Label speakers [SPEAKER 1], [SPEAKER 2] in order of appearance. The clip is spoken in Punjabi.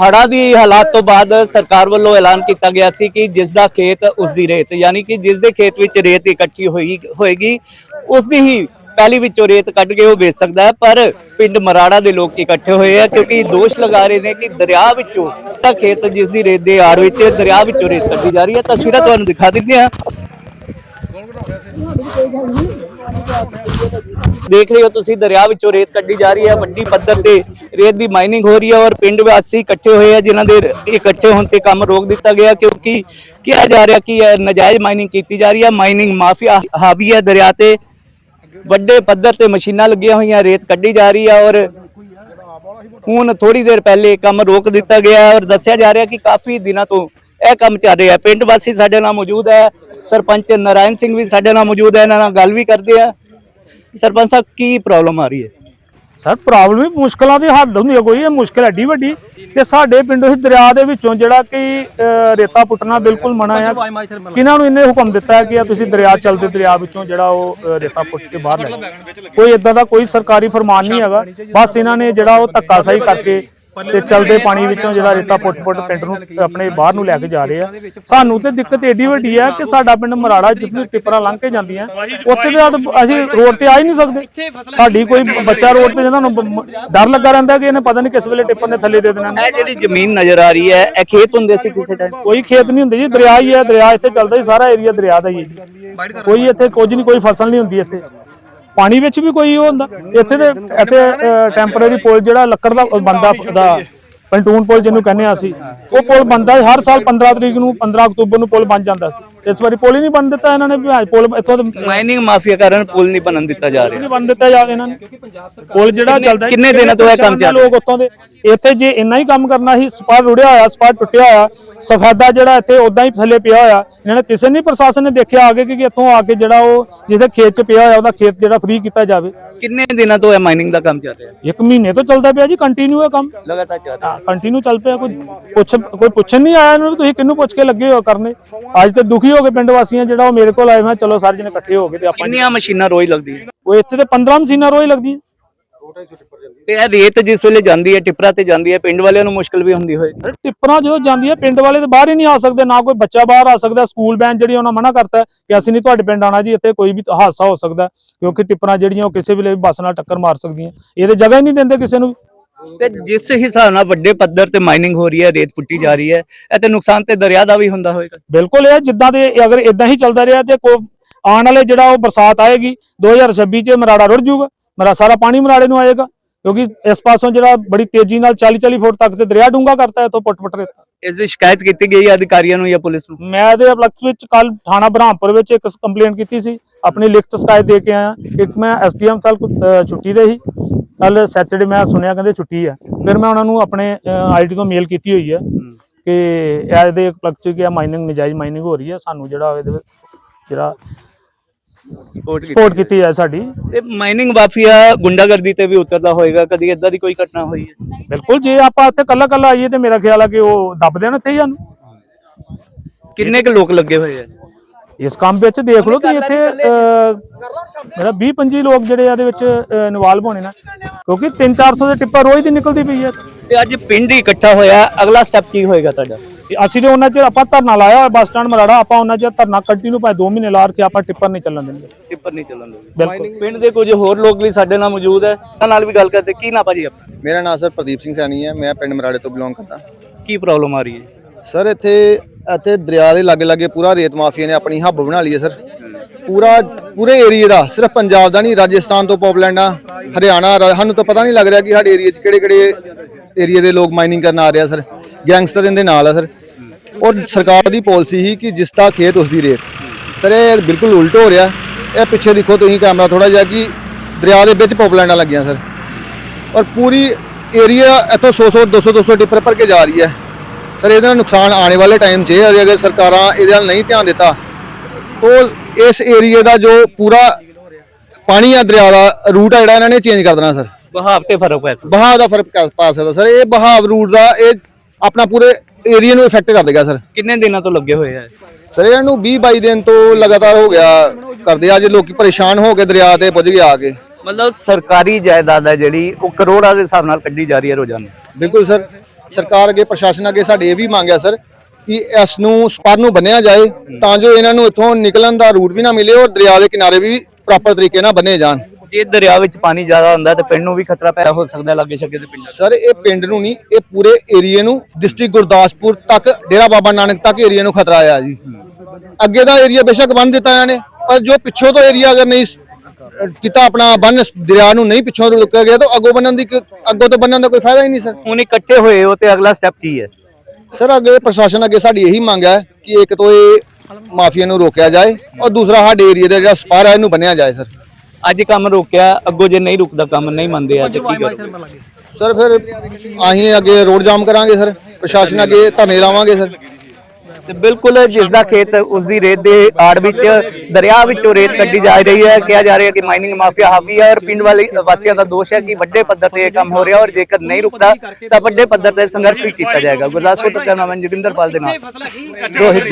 [SPEAKER 1] ਹੜ੍ਹਾਂ ਦੀ ਹਾਲਾਤ ਤੋਂ ਬਾਅਦ ਸਰਕਾਰ ਵੱਲੋਂ ਐਲਾਨ ਕੀਤਾ ਗਿਆ ਸੀ ਕਿ ਜਿਸ ਦਾ ਖੇਤ ਉਸ ਦੀ ਰੇਤ, ਯਾਨੀ ਕਿ ਜਿਸ ਦੇ ਖੇਤ ਵਿੱਚ ਰੇਤ ਇਕੱਠੀ ਹੋਈ, ਹੋਏਗੀ, ਉਸ ਦੀ ਹੀ ਪਹਿਲੀ ਵਿੱਚੋਂ ਰੇਤ ਕੱਢ ਕੇ ਉਹ ਵੇਚ ਸਕਦਾ ਹੈ, ਪਰ ਪਿੰਡ ਮਰਾੜਾ ਦੇ ਲੋਕ ਇਕੱਠੇ ਹੋਏ ਆ ਕਿਉਂਕਿ ਦੋਸ਼ ਲਗਾ ਰਹੇ ਨੇ ਕਿ ਦਰਿਆ ਵਿੱਚੋਂ ਤਾਂ ਖੇਤ ਜਿਸ ਦੀ ਰੇਤ ਦੇ ਆਰ ਵਿੱਚ ਦਰਿਆ ਵਿੱਚੋਂ ਰੇਤ ਕੱਢੀ ਜਾ ਰਹੀ ਹੈ। ਤਸਵੀਰਾਂ ਤੁਹਾਨੂੰ ਦਿਖਾ ਦਿੰਦੇ ਹਾਂ। ਦੇਖ ਰਹੇ ਹੋ ਤੁਸੀਂ, ਦਰਿਆ ਵਿੱਚੋਂ ਰੇਤ ਕੱਢੀ ਜਾ ਰਹੀ ਹੈ, ਵੱਡੀ ਪੱਧਰ ਤੇ ਰੇਤ ਦੀ ਮਾਈਨਿੰਗ ਹੋ ਰਹੀ ਹੈ ਔਰ ਪਿੰਡ ਵਾਸੀ ਇਕੱਠੇ ਹੋਏ ਆ, ਜਿਨ੍ਹਾਂ ਦੇ ਇਕੱਠੇ ਹੋਣ ਤੇ ਕੰਮ ਰੋਕ ਦਿੱਤਾ ਗਿਆ ਕਿਉਂਕਿ ਕਿਹਾ ਜਾ ਰਿਹਾ ਕਿ ਇਹ ਨਜਾਇਜ਼ ਮਾਈਨਿੰਗ ਕੀਤੀ ਜਾ ਰਹੀ ਹੈ ਮਾਈਨਿੰਗ ਮਾਫੀਆ ਹਾਵੀ ਹੈ ਦਰਿਆ ਤੇ। ਵੱਡੇ ਪੱਧਰ ਤੇ ਮਸ਼ੀਨਾਂ ਲੱਗੀਆਂ ਹੋਈਆਂ, ਰੇਤ ਕੱਢੀ ਜਾ ਰਹੀ ਹੈ ਔਰ ਹੁਣ ਥੋੜੀ ਦੇਰ ਪਹਿਲੇ ਕੰਮ ਰੋਕ ਦਿੱਤਾ ਗਿਆ ਔਰ ਦੱਸਿਆ ਜਾ ਰਿਹਾ ਕਿ ਕਾਫੀ ਦਿਨਾਂ ਤੋਂ ਇਹ ਕੰਮ ਚੱਲ ਰਿਹਾ ਹੈ। ਪਿੰਡ ਵਾਸੀ ਸਾਡੇ ਨਾਲ ਮੌਜੂਦ ਹੈ। ਸਰਪੰਚ ਨਰਾਇਣ ਸਿੰਘ ਵੀ ਸਾਡੇ ਨਾਲ ਮੌਜੂਦ ਹੈ। ਇਹਨਾਂ ਨਾਲ ਗੱਲ ਵੀ ਕਰਦੇ ਆ। ਸਰਪੰਚ ਸਾਹਿਬ ਕੀ ਪ੍ਰੋਬਲਮ ਆ ਰਹੀ ਹੈ?
[SPEAKER 2] ਸਰ ਪ੍ਰੋਬਲਮ ਵੀ ਮੁਸ਼ਕਲਾਂ ਦੀ ਹੱਦ ਹੁੰਦੀ ਹੈ ਕੋਈ। ਇਹ ਮੁਸ਼ਕਲ ਐਡੀ ਵੱਡੀ ਕਿ ਸਾਡੇ ਪਿੰਡੋਂ ਹੀ ਦਰਿਆ ਦੇ ਵਿੱਚੋਂ ਜਿਹੜਾ ਕਿ ਰੇਤਾ ਪੁੱਟਣਾ ਬਿਲਕੁਲ ਮਨਾ ਹੈ। ਕਿਹਨਾਂ ਨੂੰ ਇਹਨੇ ਹੁਕਮ ਦਿੱਤਾ ਹੈ ਕਿ ਆ ਤੁਸੀਂ ਦਰਿਆ ਚਲਦੇ ਦਰਿਆ ਵਿੱਚੋਂ ਜਿਹੜਾ ਉਹ ਰੇਤਾ ਪੁੱਟ ਕੇ ਬਾਹਰ ਲੈ। ਕੋਈ ਇਦਾਂ ਦਾ ਕੋਈ ਸਰਕਾਰੀ ਫਰਮਾਨ ਨਹੀਂ ਹੈਗਾ। ਬਸ ਇਹਨਾਂ ਨੇ ਜਿਹੜਾ ਉਹ ਧੱਕਾਸ਼ਾਹੀ ਕਰਕੇ ਤੇ ਚਲਦੇ ਪਾਣੀ ਵਿੱਚੋਂ ਜਿਹੜਾ ਰੇਤਾ ਪੁੱਟ-ਪੁੱਟ ਪਿੰਡ ਨੂੰ ਆਪਣੇ ਬਾਹਰ ਨੂੰ ਲੈ ਕੇ ਜਾ ਰਹੇ ਆ। ਸਾਨੂੰ ਤੇ ਦਿੱਕਤ ਏਡੀ ਵੱਡੀ ਹੈ ਕਿ ਸਾਡਾ ਪਿੰਡ ਮਰਾੜਾ ਜਿੱਥੇ ਟਿੱਪਰਾਂ ਲੰਘ ਕੇ ਜਾਂਦੀਆਂ ਉੱਥੇ ਤੇ ਅਸੀਂ ਰੋਡ ਤੇ ਆ ਹੀ ਨਹੀਂ ਸਕਦੇ। ਸਾਡੀ ਕੋਈ ਬੱਚਾ ਰੋਡ ਤੇ ਜਾਂਦਾ ਬ- ਡਰ ਲੱਗਾ ਰਹਿੰਦਾ ਕਿ ਇਹਨੇ ਪਤਾ ਨਹੀਂ ਕਿਸ ਵੇਲੇ ਟਿੱਪਰ ਨੇ ਥੱਲੇ ਦੇ ਦੇਣਾ।
[SPEAKER 1] ਇਹ ਜਿਹੜੀ ਜ਼ਮੀਨ ਨਜ਼ਰ ਆ ਰਹੀ ਹੈ ਇਹ ਖੇਤ ਹੁੰਦੇ ਸੀ ਕਿਸੇ ਟਾਈਮ?
[SPEAKER 2] ਕੋਈ ਖੇਤ ਨਹੀਂ ਹੁੰਦੇ ਜੀ ਦਰਿਆ ਹੀ ਹੈ ਦਰਿਆ ਇੱਥੇ ਚੱਲਦਾ ਹੀ ਸਾਰਾ ਏਰੀਆ ਦਰਿਆ ਦਾ ਹੀ ਹੈ। ਕੋਈ ਇੱਥੇ ਕੁਝ ਨਹੀਂ ਕੋਈ ਫਸਲ ਨਹੀਂ ਹੁੰਦੀ ਇੱਥੇ। ਪਾਣੀ ਵਿੱਚ ਵੀ ਕੋਈ ਉਹ ਹੁੰਦਾ। ਇੱਥੇ ਤੇ ਇੱਥੇ ਟੈਂਪਰੇਰੀ ਪੁਲ ਜਿਹੜਾ ਲੱਕੜ ਦਾ ਬੰਦਾ ਦਾ ਪੰਟੂਨ ਪੁਲ ਜਿਹਨੂੰ ਕਹਿੰਦੇ ਆ ਅਸੀਂ, ਉਹ ਪੁਲ ਬੰਦਾ ਹਰ ਸਾਲ 15 ਤਰੀਕ ਨੂੰ 15 ਅਕਤੂਬਰ ਨੂੰ ਪੁਲ ਬਣ ਜਾਂਦਾ ਸੀ। ਇਸ ਵਾਰੀ ਪੁਲ ਹੀ ਨਹੀਂ ਬਣ ਦਿੱਤਾ ਇਹਨਾਂ ਨੇ ਵੀ ਹਾਂ, ਪੁਲ ਇੱਥੋਂ ਤੋਂ ਨਹੀਂ
[SPEAKER 1] ਮਾਈਨਿੰਗ ਮਾਫੀਆ ਕਾਰਨ ਪੁਲ ਨਹੀਂ ਬਣਨ ਦਿੱਤਾ ਜਾ ਰਿਹਾ।
[SPEAKER 2] ਬਣ ਦਿੱਤਾ ਜਾ ਇਹਨਾਂ ਨੇ। ਪੁਲ ਜਿਹੜਾ ਚੱਲਦਾ
[SPEAKER 1] ਕਿੰਨੇ ਦਿਨਾਂ ਤੋਂ ਇਹ ਕੰਮ ਚੱਲ
[SPEAKER 2] ਲੋਕ ਉੱਥੋਂ ਦੇ ਇੱਥੇ ਜੇ ਇੰਨਾ ਹੀ ਕੰਮ ਕਰਨਾ ਸੀ ਸਪਾਰ ਰੁੜਿਆ ਹੋਇਆ ਸਪਾਰ ਟੁੱਟਿਆ ਹੋਇਆ ਸਫੈਦਾ ਜਿਹੜਾ ਇੱਥੇ ਉਦਾਂ ਹੀ ਥੱਲੇ ਪਿਆ ਹੋਇਆ ਇਹਨਾਂ ਨੇ ਕਿਸੇ ਨੇ ਪ੍ਰਸ਼ਾਸਨ ਨੇ ਦੇਖਿਆ ਆਗੇ ਕਿ ਇੱਥੋਂ ਆ ਕੇ ਜਿਹੜਾ ਉਹ ਜਿਹਦੇ ਖੇਤ 'ਚ ਪਿਆ ਹੋਇਆ ਉਹਦਾ ਖੇਤ ਜਿਹੜਾ ਫ੍ਰੀ ਕੀਤਾ ਜਾਵੇ।
[SPEAKER 1] ਕਿੰਨੇ ਦਿਨਾਂ ਤੋਂ ਇਹ ਮਾਈਨਿੰਗ ਦਾ ਕੰਮ ਚੱਲ ਰਿਹਾ?
[SPEAKER 2] ਇੱਕ ਮਹੀਨੇ ਤੋਂ ਚੱਲਦਾ ਪਿਆ ਜੀ ਕੰਟੀਨਿਊ ਹੈ ਕੰਮ।
[SPEAKER 1] ਲਗਾਤਾਰ ਚੱਲ ਰਿਹਾ।
[SPEAKER 2] ਕੰਟੀਨਿਊ ਚੱਲ ਪਿਆ ਕੋਈ ਪੁੱਛ ਕੋਈ ਪੁੱਛਣ ਨਹੀਂ ਆਇਆ ਇਹਨੂੰ ਵੀ ਤੁਸੀਂ ਕਿਹਨੂੰ ਪੁੱਛ ਕੇ ਲੱਗੇ ਹੋ ਕਰਨੇ। ਅੱਜ ਤੇ ਦੁਖੀ ਹੋ ਗਏ ਪਿੰਡ ਵਾਸੀਆਂ ਜਿਹੜਾ ਉਹ ਮੇਰੇ ਕੋਲ ਆਏ ਮੈਂ ਚਲੋ ਸਾਰੇ ਜਣੇ ਇਕੱਠੇ ਹੋ ਗਏ ਤੇ ਆਪਾਂ
[SPEAKER 1] ਕਿੰਨੀਆਂ ਮਸ਼ੀਨਾਂ ਰੋਜ਼ ਲੱਗਦੀਆਂ?
[SPEAKER 2] ਉਹ ਇੱਥੇ ਤੇ 15 ਮਸ਼ੀਨਾਂ ਰੋਜ਼ ਲੱਗਦੀਆਂ।
[SPEAKER 1] ਤੇ ਇਹ ਰੇਤ ਜਿਸ ਵੇਲੇ ਜਾਂਦੀ ਹੈ ਟਿਪਰਾ ਤੇ ਜਾਂਦੀ ਹੈ ਪਿੰਡ ਵਾਲਿਆਂ ਨੂੰ ਮੁਸ਼ਕਲ ਵੀ ਹੁੰਦੀ ਹੋਏ।
[SPEAKER 2] ਟਿੱਪਰਾਂ ਜਦੋਂ ਜਾਂਦੀਆਂ ਪਿੰਡ ਵਾਲੇ ਤੇ ਬਾਹਰ ਹੀ ਨਹੀਂ ਆ ਸਕਦੇ ਨਾ ਕੋਈ ਬੱਚਾ ਬਾਹਰ ਆ ਸਕਦਾ ਸਕੂਲ ਵੈਨ ਜਿਹੜੀ ਉਹਨਾਂ ਮਨਾ ਕਰਤਾ ਹੈ ਕਿ ਅਸੀਂ ਨਹੀਂ ਤੁਹਾਡੇ ਪਿੰਡ ਆਣਾ ਜੀ ਇੱਥੇ ਕੋਈ ਵੀ ਹਾਦਸਾ ਹੋ ਸਕਦਾ ਹੈ, ਕਿਉਂਕਿ ਟਿੱਪਰਾਂ ਜਿਹੜੀਆਂ ਉਹ ਕਿਸੇ ਵੇਲੇ ਬੱਸ ਨਾਲ ਟੱਕਰ ਮਾਰ ਸਕਦੀਆਂ। ਇਹ ਤੇ ਜਗ੍ਹਾ ਹੀ ਨਹੀਂ ਦਿੰਦੇ ਕਿਸੇ ਨੂੰ
[SPEAKER 1] ਤੇ ਜਿਸ ਹਿਸਾਬ ਨਾਲ ਵੱਡੇ ਪੱਧਰ ਤੇ ਮਾਈਨਿੰਗ ਹੋ ਰਹੀ ਹੈ, ਰੇਤ ਪੁੱਟੀ ਜਾ ਰਹੀ ਹੈ, ਇਹ ਤੇ ਨੁਕਸਾਨ ਤੇ ਦਰਿਆ ਦਾ ਵੀ ਹੁੰਦਾ ਹੋਏਗਾ।
[SPEAKER 2] ਬਿਲਕੁਲ, ਇਹ ਜਿੱਦਾਂ ਦੇ ਅਗਰ ਇਦਾਂ ਹੀ ਚੱਲਦਾ ਰਿਹਾ ਤੇ ਕੋ ਆਉਣ ਵਾਲੇ ਜਿਹੜਾ ਉਹ ਬਰਸਾਤ ਆਏਗੀ 2026 ਚ ਮਰਾੜਾ ਰੁੜ ਜਾਊਗਾ, ਮਰਾ ਸਾਰਾ ਪਾਣੀ ਮਰਾੜੇ ਨੂੰ ਆਏਗਾ, ਕਿਉਂਕਿ ਇਸ ਪਾਸੋਂ ਜਿਹੜਾ ਬੜੀ ਤੇਜ਼ੀ ਨਾਲ 40 40 ਫੁੱਟ ਤੱਕ ਤੇ ਦਰਿਆ ਡੂੰਗਾ ਕਰਤਾ ਹੈ ਤੋਂ ਪੁੱਟ ਪੁੱਟ ਰੇਤਾ।
[SPEAKER 1] ਇਸ ਦੀ ਸ਼ਿਕਾਇਤ ਕੀਤੀ ਗਈ ਹੈ ਅਧਿਕਾਰੀਆਂ ਨੂੰ ਜਾਂ ਪੁਲਿਸ ਨੂੰ?
[SPEAKER 2] ਮੈਂ ਤੇ ਅਪਲਕਸ ਵਿੱਚ ਕੱਲ ਥਾਣਾ ਬ੍ਰਹਮਪੁਰ ਵਿੱਚ ਇੱਕ ਕੰਪਲੇਂਟ ਕੀਤੀ ਸੀ। ਆਪਣੀ ਲਿਖਤ ਸ਼ਿਕਾਇਤ ਦੇ ਕੇ ਆਇਆ। ਇੱਕ ਮੈਂ ਐਸਡੀਐਮ ਸਾਲ ਛੁੱਟੀ ਦੇ ਸੀ। ਕੱਲ ਸੈਟਰਡੇ ਮੈਂ ਸੁਣਿਆ ਕਹਿੰਦੇ ਛੁੱਟੀ ਹੈ। ਫਿਰ ਮੈਂ ਉਹਨਾਂ ਨੂੰ ਆਪਣੇ ਆਈਡੀ ਤੋਂ ਮੇਲ ਕੀਤੀ ਹੋਈ ਹੈ ਕਿ ਇਹ ਦੇ ਅਪਲਕਸ ਚ ਕਿ ਮਾਈਨਿੰਗ ਨਜਾਇਜ਼ ਮਾਈਨਿੰਗ ਹੋ ਰਹੀ ਹੈ। ਸਾਨੂੰ ਜਿਹੜਾ ਇਹਦੇ ਜਿਹੜਾ
[SPEAKER 1] ਸਪੋਰਟ ਕੀਤੀ
[SPEAKER 2] ਸਪੋਰਟ ਕੀਤੀ ਜਾਏ ਸਾਡੀ।
[SPEAKER 1] ਤੇ ਮਾਈਨਿੰਗ ਮਾਫੀਆ ਗੁੰਡਾਗਰਦੀ ਤੇ ਵੀ ਉਤਰਦਾ ਹੋਏਗਾ ਕਦੀ ਇਦਾਂ ਦੀ ਕੋਈ ਘਟਨਾ ਹੋਈ ਹੈ?
[SPEAKER 2] ਬਿਲਕੁਲ ਜੇ ਆਪਾਂ ਇੱਥੇ ਕੱਲਾ ਕੱਲਾ ਆਈਏ ਤੇ ਮੇਰਾ ਖਿਆਲ ਆ ਕਿ ਉਹ ਦੱਬ ਦੇਣ ਇੱਥੇ ਹੀ ਸਾਨੂੰ।
[SPEAKER 1] ਕਿੰਨੇ ਕੁ ਲੋਕ ਲੱਗੇ ਹੋਏ ਆ?
[SPEAKER 2] ਇਸ ਕੰਮ ਵਿੱਚ ਦੇਖ ਲਓ ਤੁਸੀਂ ਇੱਥੇ ਮੇਰਾ 20 25 ਲੋਕ ਜਿਹੜੇ ਆ ਇਹਦੇ ਵਿੱਚ ਇਨਵੋਲਵ ਹੋਣੇ ਨੇ। ਕਿਉਂਕਿ 3-400 ਦੇ ਟਿੱਪਰ ਰੋਜ਼ ਦੀ ਨਿਕਲਦੀ ਪਈ ਹੈ
[SPEAKER 1] ਤੇ ਅੱਜ ਪਿੰਡ ਹੀ ਇਕੱਠਾ ਹੋਇਆ ਅਗਲਾ ਸਟੈਪ ਕੀ ਹੋਏਗਾ ਤੁਹਾਡਾ?
[SPEAKER 2] ਅਸੀਂ ਤੇ ਉਹਨਾਂ ਚਿਰ ਆਪਾਂ ਧਰਨਾ ਲਾਇਆ ਹੋਇਆ ਬੱਸ ਸਟੈਂਡ ਮਰਾੜਾ ਆਪਾਂ ਉਹਨਾਂ ਚਿਰ ਧਰਨਾ ਕੰਟੀਨਿਊ ਭਾਵੇਂ 2 ਮਹੀਨੇ ਲਾ ਕੇ ਆਪਾਂ ਟਿੱਪਰ ਨਹੀਂ ਚੱਲਣ ਦੇਣਗੇ
[SPEAKER 1] ਟਿੱਪਰ ਨਹੀਂ ਚੱਲਣ
[SPEAKER 2] ਬਿਲਕੁਲ।
[SPEAKER 1] ਪਿੰਡ ਦੇ ਕੁਝ ਹੋਰ ਲੋਕ ਵੀ ਸਾਡੇ ਨਾਲ ਮੌਜੂਦ ਹੈ ਉਹਨਾਂ ਨਾਲ ਵੀ ਗੱਲ ਕਰਦੇ ਕੀ ਨਾ ਭਾਜੀ ਆਪਣਾ?
[SPEAKER 3] ਮੇਰਾ ਨਾਮ ਸਰ ਪ੍ਰਦੀਪ ਸਿੰਘ ਸੈਣੀ ਹੈ ਮੈਂ ਪਿੰਡ ਮਰਾੜੇ ਤੋਂ ਬਿਲੋਂਗ ਕਰਦਾ।
[SPEAKER 1] ਕੀ ਪ੍ਰੋਬਲਮ ਆ ਰਹੀ ਹੈ?
[SPEAKER 3] ਸਰ ਇੱਥੇ ਇੱਥੇ ਦਰਿਆ ਦੇ ਲਾਗੇ ਲਾਗੇ ਪੂਰਾ ਰੇਤ ਮਾਫੀਆ ਨੇ ਆਪਣੀ ਹੱਬ ਬਣਾ ਲਈ ਹੈ, ਸਰ। ਪੂਰਾ, ਪੂਰੇ ਏਰੀਏ ਦਾ, ਸਿਰਫ ਪੰਜਾਬ ਦਾ ਨਹੀਂ, ਰਾਜਸਥਾਨ ਤੋਂ ਪੌਪਲੈਂਡ ਆ, ਹਰਿਆਣਾ ਸਾਨੂੰ ਤਾਂ ਪਤਾ ਨਹੀਂ ਲੱਗ ਰਿਹਾ ਕਿ ਸਾਡੇ ਏਰੀਏ 'ਚ ਕਿਹੜੇ ਕਿਹੜੇ ਏਰੀਏ ਦੇ ਲੋਕ ਮਾਈਨਿੰਗ ਕਰਨ ਆ ਰਹੇ ਆ, ਸਰ। ਗੈਂਗਸਟਰ ਇਹਦੇ ਨਾਲ ਆ, ਸਰ। ਔਰ ਸਰਕਾਰ ਦੀ ਪਾਲਿਸੀ ਸੀ ਕਿ ਜਿਸ ਦਾ ਖੇਤ, ਉਸ ਦੀ ਰੇਤ। ਸਰ, ਇਹ ਬਿਲਕੁਲ ਉਲਟ ਹੋ ਰਿਹਾ। ਇਹ ਪਿੱਛੇ ਦੇਖੋ ਤੁਸੀਂ ਕੈਮਰਾ ਥੋੜਾ ਜਿਹਾ ਕਿ ਦਰਿਆ ਦੇ ਵਿੱਚ ਪੌਪਲੈਂਡਾਂ ਲੱਗੀਆਂ, ਸਰ। ਔਰ ਪੂਰੀ ਏਰੀਆ ਇੱਥੋਂ 100 100 200 200 ਟਿੱਪਰ ਭਰ ਕੇ ਜਾ ਰਹੀ ਹੈ। ਸਰ ਇਹਦੇ ਨਾਲ ਨੁਕਸਾਨ ਆਉਣੇ ਵਾਲੇ ਟਾਈਮ 'ਚ ਇਹ ਹੈ ਅਗਰ ਸਰਕਾਰਾਂ ਇਹਦੇ ਵੱਲ ਨਹੀਂ ਧਿਆਨ ਦਿੱਤਾ ਤਾਂ ਇਸ ਏਰੀਏ ਦਾ ਜੋ ਪੂਰਾ ਪਾਣੀ ਆ ਦਰਿਆ ਦਾ ਰੂਟ ਆ ਜਿਹੜਾ ਇਹਨਾਂ ਨੇ ਚੇਂਜ ਕਰ ਦੇਣਾ ਸਰ।
[SPEAKER 1] ਬਹਾਵ ਤੇ ਫ਼ਰਕ ਪੈ ਸਕਦਾ।
[SPEAKER 3] ਬਹਾਵ ਦਾ ਫ਼ਰਕ ਪੈ- ਸਕਦਾ ਸਰ। ਇਹ ਬਹਾਵ ਰੂਟ ਦਾ ਇਹ ਆਪਣਾ ਪੂਰੇ ਏਰੀਆ ਨੂੰ ਇਫੈਕਟ ਕਰ ਦੇਗਾ ਸਰ।
[SPEAKER 1] ਕਿੰਨੇ ਦਿਨਾਂ ਤੋਂ ਲੱਗੇ ਹੋਏ ਆ?
[SPEAKER 3] ਸਰ ਇਹਨਾਂ ਨੂੰ 20 22 ਦਿਨ ਤੋਂ ਲਗਾਤਾਰ ਹੋ ਗਿਆ ਕਰਦੇ ਆ ਜੇ ਲੋਕੀ ਪਰੇਸ਼ਾਨ ਹੋ ਕੇ ਦਰਿਆ ਤੇ ਪੁੱਜ ਗਏ ਆ ਕੇ।
[SPEAKER 1] ਮਤਲਬ ਸਰਕਾਰੀ ਜਾਇਦਾਦ ਹੈ ਜਿਹੜੀ ਉਹ ਕਰੋੜਾਂ ਦੇ ਹਿਸਾਬ ਨਾਲ ਕੱਢੀ ਜਾ ਰਹੀ ਹੈ ਰੋਜ਼ਾਨਾ।
[SPEAKER 3] ਬਿਲਕੁਲ ਸਰ। ਸਰਕਾਰ ਅੱਗੇ ਪ੍ਰਸ਼ਾਸਨ ਅੱਗੇ ਸਾਡੀ ਇਹ ਵੀ ਮੰਗ ਹੈ ਸਰ ਕਿ ਇਸ ਨੂੰ ਸਪਰ ਨੂੰ ਬੰਨਿਆ ਜਾਏ ਤਾਂ ਜੋ ਇਹਨਾਂ ਨੂੰ ਇੱਥੋਂ ਨਿਕਲਣ ਦਾ ਰੂਟ ਵੀ ਨਾ ਮਿਲੇ ਔਰ ਦਰਿਆ ਦੇ ਕਿਨਾਰੇ ਵੀ ਪ੍ਰੋਪਰ ਤਰੀਕੇ ਨਾਲ ਬੰਨੇ ਜਾਣ।
[SPEAKER 1] ਜੇ ਦਰਿਆ ਵਿੱਚ ਪਾਣੀ ਜ਼ਿਆਦਾ ਹੁੰਦਾ ਤਾਂ ਪਿੰਡ ਨੂੰ ਵੀ ਖਤਰਾ ਪੈਦਾ ਹੋ ਸਕਦਾ ਲਾਗੇ ਛੱਗੇ ਦੇ ਪਿੰਡਾਂ
[SPEAKER 3] ਸਰ ਇਹ ਪਿੰਡ ਨੂੰ ਨਹੀਂ ਇਹ ਪੂਰੇ ਏਰੀਏ ਨੂੰ ਡਿਸਟ੍ਰਿਕਟ ਗੁਰਦਾਸਪੁਰ ਤੱਕ ਡੇਰਾ ਬਾਬਾ ਨਾਨਕ ਤੱਕ ਏਰੀਏ ਨੂੰ ਖਤਰਾ ਆ ਜੀ। ਅੱਗੇ ਦਾ ਏਰੀਆ ਬੇਸ਼ੱਕ ਬੰਨ ਦਿੱਤਾ ਇਹਨਾਂ ਨੇ ਪਰ ਜੋ ਪਿੱਛੋਂ ਤੋਂ ਏਰੀਆ ਅਗਰ ਨਹੀਂ ਕੀਤਾ ਆਪਣਾ ਬੰਨ ਦਰਿਆ ਨੂੰ ਨਹੀਂ ਪਿੱਛੋਂ ਰੁਕਿਆ ਗਿਆ ਤਾਂ ਅੱਗੋਂ ਬੰਨਣ ਦੀ ਅੱਗੋਂ ਤੋਂ ਬੰਨਣ ਦਾ ਕੋਈ ਫਾਇਦਾ ਹੀ ਨਹੀਂ ਸਰ।
[SPEAKER 1] ਹੁਣ ਇਕੱਠੇ ਹੋਏ ਹੋ ਤੇ ਅਗਲਾ ਸਟੈਪ ਕੀ ਹੈ?
[SPEAKER 3] ਸਰ ਅੱਗੇ ਪ੍ਰਸ਼ਾਸਨ ਅੱਗੇ ਸਾਡੀ ਇਹੀ ਮੰਗ ਹੈ ਕਿ ਇੱਕ ਤੋਂ ਇਹ ਮਾਫੀਆ ਨੂੰ ਰੋਕਿਆ ਜਾਏ ਔਰ ਦੂਸਰਾ ਸਾਡੇ ਏਰੀਆ ਦਾ ਜਿਹੜਾ ਸਪਾਰ ਹੈ ਇਹਨੂੰ ਬੰਨਿਆ ਜਾਏ ਸਰ।
[SPEAKER 1] ਅੱਜ ਕੰਮ ਰੋਕਿਆ ਅੱਗੋਂ ਜੇ ਨਹੀਂ ਰੁਕਦਾ ਕੰਮ ਨਹੀਂ ਮੰਨਦੇ ਤੇ ਕੀ ਕਰੋ
[SPEAKER 3] ਸਰ ਫਿਰ ਅਸੀਂ ਅੱਗੇ ਰੋਡ ਜਾਮ ਕਰਾਂਗੇ ਸਰ। ਪ੍ਰਸ਼ਾਸਨ ਅੱਗੇ ਧਰਨੇ ਲਾਵਾਂਗੇ ਸਰ।
[SPEAKER 1] ਤੇ ਬਿਲਕੁਲ ਜਿਸ ਦਾ ਖੇਤ ਉਸ ਦੀ ਰੇਤ ਦੇ ਆੜ ਵਿੱਚ ਦਰਿਆ ਵਿੱਚੋਂ ਰੇਤ ਕੱਢੀ ਜਾ ਰਹੀ ਹੈ। ਕਿਹਾ ਜਾ ਰਿਹਾ ਕਿ ਮਾਈਨਿੰਗ ਮਾਫੀਆ ਹਾਵੀ ਹੈ ਔਰ ਪਿੰਡ ਵਾਲੇ ਵਾਸੀਆਂ ਦਾ ਦੋਸ਼ ਹੈ ਕਿ ਵੱਡੇ ਪੱਧਰ ਤੇ ਇਹ ਕੰਮ ਹੋ ਰਿਹਾ ਔਰ ਜੇਕਰ ਨਹੀਂ ਰੁਕਦਾ ਤਾਂ ਵੱਡੇ ਪੱਧਰ ਤੇ ਸੰਘਰਸ਼ ਵੀ ਕੀਤਾ ਜਾਏਗਾ। ਗੁਰਦਾਸਪੁਰ ਤੋਂ ਕੈਮਰਾਮੈਨ ਜੋਗਿੰਦਰਪਾਲ ਦੇ ਨਾਲ ਰੋਹਿਤ